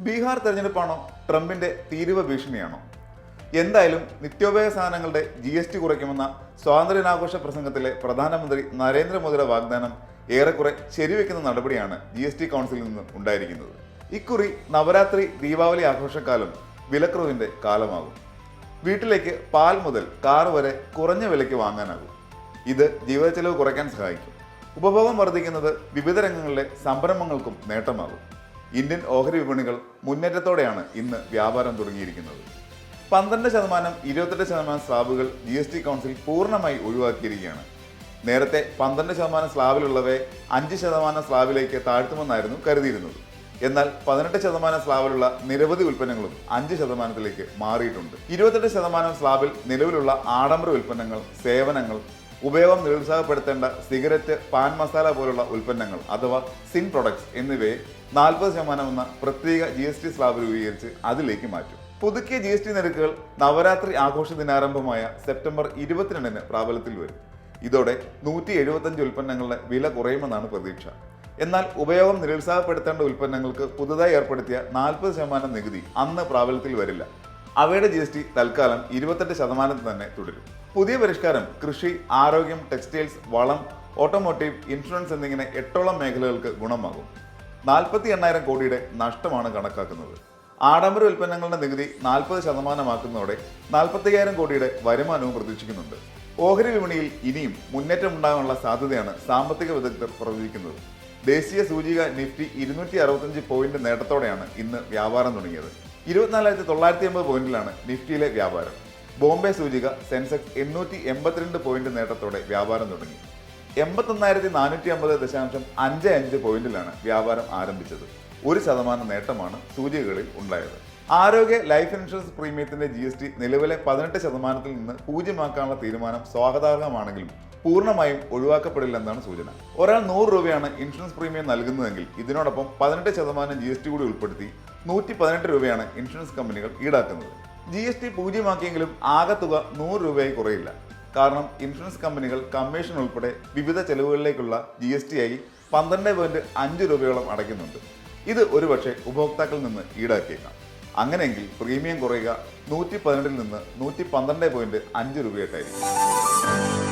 ബീഹാർ തെരഞ്ഞെടുപ്പാണോ ട്രംപിന്റെ തീരുവ ഭീഷണിയാണോ? എന്തായാലും നിത്യോപയോഗ സാധനങ്ങളുടെ ജി എസ് ടി കുറയ്ക്കുമെന്ന സ്വാതന്ത്ര്യനാഘോഷ പ്രസംഗത്തിലെ പ്രധാനമന്ത്രി നരേന്ദ്രമോദിയുടെ വാഗ്ദാനം ഏറെക്കുറെ ശരിവെക്കുന്ന നടപടിയാണ് ജി എസ് ടി കൗൺസിലിൽ നിന്ന് ഉണ്ടായിരിക്കുന്നത്. ഇക്കുറി നവരാത്രി ദീപാവലി ആഘോഷക്കാലം വിലക്കുറവിന്റെ കാലമാകും. വീട്ടിലേക്ക് പാൽ മുതൽ കാർ വരെ കുറഞ്ഞ വിലയ്ക്ക് വാങ്ങാനാകും. ഇത് ജീവിത ചെലവ് കുറയ്ക്കാൻ സഹായിക്കും. ഉപഭോഗം വർദ്ധിക്കുന്നത് വിവിധ രംഗങ്ങളിലെ സംരംഭങ്ങൾക്കും നേട്ടമാകും. ഇന്ത്യൻ ഓഹരി വിപണികൾ മുന്നേറ്റത്തോടെയാണ് ഇന്ന് വ്യാപാരം തുടങ്ങിയിരിക്കുന്നത്. പന്ത്രണ്ട് ശതമാനം ഇരുപത്തെട്ട് ശതമാനം സ്ലാബുകൾ ജി എസ് ടി കൗൺസിൽ പൂർണമായി ഒഴിവാക്കിയിരിക്കുകയാണ്. നേരത്തെ പന്ത്രണ്ട് ശതമാനം സ്ലാബിലുള്ളവയെ അഞ്ച് ശതമാനം സ്ലാബിലേക്ക് താഴ്ത്തുമെന്നായിരുന്നു കരുതിയിരുന്നത്. എന്നാൽ പതിനെട്ട് ശതമാനം സ്ലാബിലുള്ള നിരവധി ഉൽപ്പന്നങ്ങളും അഞ്ച് ശതമാനത്തിലേക്ക് മാറിയിട്ടുണ്ട്. ഇരുപത്തെട്ട് ശതമാനം സ്ലാബിൽ നിലവിലുള്ള ആഡംബര ഉൽപ്പന്നങ്ങൾ സേവനങ്ങൾ ഉപയോഗം നിരുത്സാഹപ്പെടുത്തേണ്ട സിഗരറ്റ് പാൻ മസാല പോലുള്ള ഉൽപ്പന്നങ്ങൾ അഥവാ സിൻ പ്രൊഡക്ട്സ് എന്നിവയെ നാൽപ്പത് ശതമാനം എന്ന പ്രത്യേക ജി എസ് ടി സ്ലാബ് രൂപീകരിച്ച് അതിലേക്ക് മാറ്റും. പുതുക്കിയ ജി എസ് ടി നിരക്കുകൾ നവരാത്രി ആഘോഷ ദിനാരംഭമായ സെപ്റ്റംബർ ഇരുപത്തിരണ്ടിന് പ്രാബല്യത്തിൽ വരും. ഇതോടെ നൂറ്റി എഴുപത്തഞ്ച് ഉൽപ്പന്നങ്ങളുടെ വില കുറയുമെന്നാണ് പ്രതീക്ഷ. എന്നാൽ ഉപയോഗം നിരുത്സാഹപ്പെടുത്തേണ്ട ഉൽപ്പന്നങ്ങൾക്ക് പുതുതായി ഏർപ്പെടുത്തിയ നാൽപ്പത് ശതമാനം നികുതി അന്ന് പ്രാബല്യത്തിൽ വരില്ല. അവയുടെ ജി എസ് ടി തൽക്കാലം ഇരുപത്തെട്ട് ശതമാനത്തിൽ തന്നെ തുടരും. പുതിയ പരിഷ്കാരം കൃഷി ആരോഗ്യം ടെക്സ്റ്റൈൽസ് വളം ഓട്ടോമോട്ടീവ് ഇൻഷുറൻസ് എന്നിങ്ങനെ എട്ടോളം മേഖലകൾക്ക് ഗുണമാകും. നാൽപ്പത്തി എണ്ണായിരം കോടിയുടെ നഷ്ടമാണ് കണക്കാക്കുന്നത്. ആഡംബര ഉൽപ്പന്നങ്ങളുടെ നികുതി നാൽപ്പത് ശതമാനമാക്കുന്നതോടെ നാൽപ്പത്തയ്യായിരം കോടിയുടെ വരുമാനവും പ്രതീക്ഷിക്കുന്നുണ്ട്. ഓഹരി വിപണിയിൽ ഇനിയും മുന്നേറ്റം ഉണ്ടാകാനുള്ള സാധ്യതയാണ് സാമ്പത്തിക വിദഗ്ധർ പ്രവചിക്കുന്നത് ദേശീയ സൂചിക നിഫ്റ്റി ഇരുന്നൂറ്റി അറുപത്തഞ്ച് പോയിന്റ് നേട്ടത്തോടെയാണ് ഇന്ന് വ്യാപാരം തുടങ്ങിയത്. ഇരുപത്തിനാലായിരത്തി തൊള്ളായിരത്തി അമ്പത് പോയിന്റിലാണ് നിഫ്റ്റിയിലെ വ്യാപാരം. ബോംബെ സൂചിക സെൻസെക്സ് എണ്ണൂറ്റി എൺപത്തിരണ്ട് പോയിന്റ് നേട്ടത്തോടെ വ്യാപാരം തുടങ്ങി. എൺപത്തൊന്നായിരത്തി നാനൂറ്റി അമ്പത് ദശാംശം അഞ്ച് അഞ്ച് പോയിന്റിലാണ് വ്യാപാരം ആരംഭിച്ചത്. ഒരു ശതമാനം നേട്ടമാണ് സൂചികകളിൽ ഉണ്ടായത്. ആരോഗ്യ ലൈഫ് ഇൻഷുറൻസ് പ്രീമിയത്തിന്റെ ജി എസ് ടി നിലവിലെ പതിനെട്ട് ശതമാനത്തിൽ നിന്ന് പൂജ്യമാക്കാനുള്ള തീരുമാനം സ്വാഗതാർഹമാണെങ്കിലും പൂർണമായും ഒഴിവാക്കപ്പെടില്ലെന്നാണ് സൂചന. ഒരാൾ നൂറ് രൂപയാണ് ഇൻഷുറൻസ് പ്രീമിയം നൽകുന്നതെങ്കിൽ ഇതിനോടൊപ്പം പതിനെട്ട് ശതമാനം ജി എസ് ടി കൂടി ഉൾപ്പെടുത്തി നൂറ്റി പതിനെട്ട് രൂപയാണ് ഇൻഷുറൻസ് കമ്പനികൾ ഈടാക്കുന്നത്. ജി എസ് ടി പൂജ്യമാക്കിയെങ്കിലും ആകെ തുക നൂറ് രൂപയായി കുറയില്ല. കാരണം ഇൻഷുറൻസ് കമ്പനികൾ കമ്മീഷൻ ഉൾപ്പെടെ വിവിധ ചെലവുകളിലേക്കുള്ള ജി എസ് ടി ആയി പന്ത്രണ്ട് പോയിന്റ് അഞ്ച് രൂപയോളം അടയ്ക്കുന്നുണ്ട്. ഇത് ഒരുപക്ഷെ ഉപഭോക്താക്കളിൽ നിന്ന് ഈടാക്കിയേക്കാം. അങ്ങനെയെങ്കിൽ പ്രീമിയം കുറയുക നൂറ്റി പതിനെട്ടിൽ നിന്ന് നൂറ്റി പന്ത്രണ്ട് പോയിന്റ് അഞ്ച് രൂപയായിട്ടായിരിക്കും.